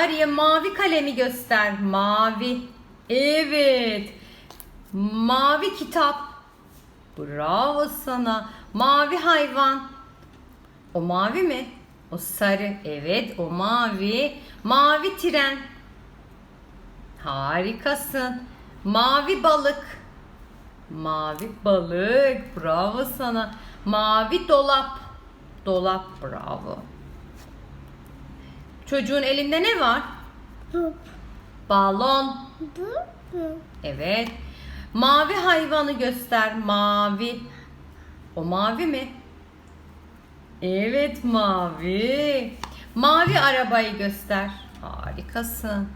Arya mavi kalemi göster. Mavi. Evet. Mavi kitap. Bravo sana. Mavi hayvan. O mavi mi? O sarı. Evet, o mavi. Mavi tren. Harikasın. Mavi balık. Mavi balık. Bravo sana. Mavi dolap. Dolap. Bravo. Çocuğun elinde ne var? Bu. Balon. Bu. Evet. Mavi hayvanı göster. Mavi. O mavi mi? Evet mavi. Mavi arabayı göster. Harikasın.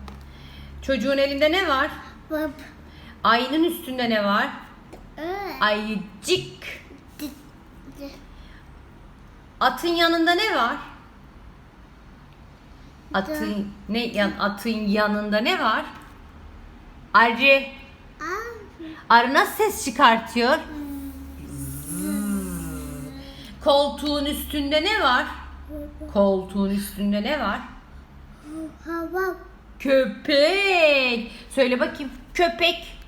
Çocuğun elinde ne var? Bu. Ayının üstünde ne var? Ayıcık. Atın yanında ne var? Atın ne yan atın yanında ne var? Arı. Arı nasıl ses çıkartıyor? Koltuğun üstünde ne var? Koltuğun üstünde ne var? Hava. Köpek. Söyle bakayım. Köpek.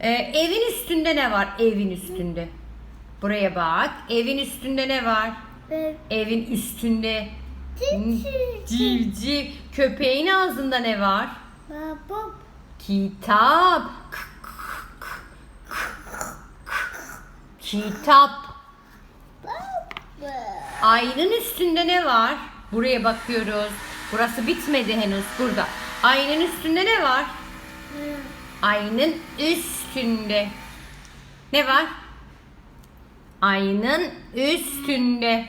Ee, evin üstünde ne var? Evin üstünde. Buraya bak. Evin üstünde ne var? Evin üstünde. Civciv. Köpeğin ağzında ne var? Baba. Kitap. Kitap. Aynın üstünde ne var? Buraya bakıyoruz. Burası bitmedi henüz burada. Aynın üstünde ne var? Aynın üstünde. Ne var? Aynın üstünde.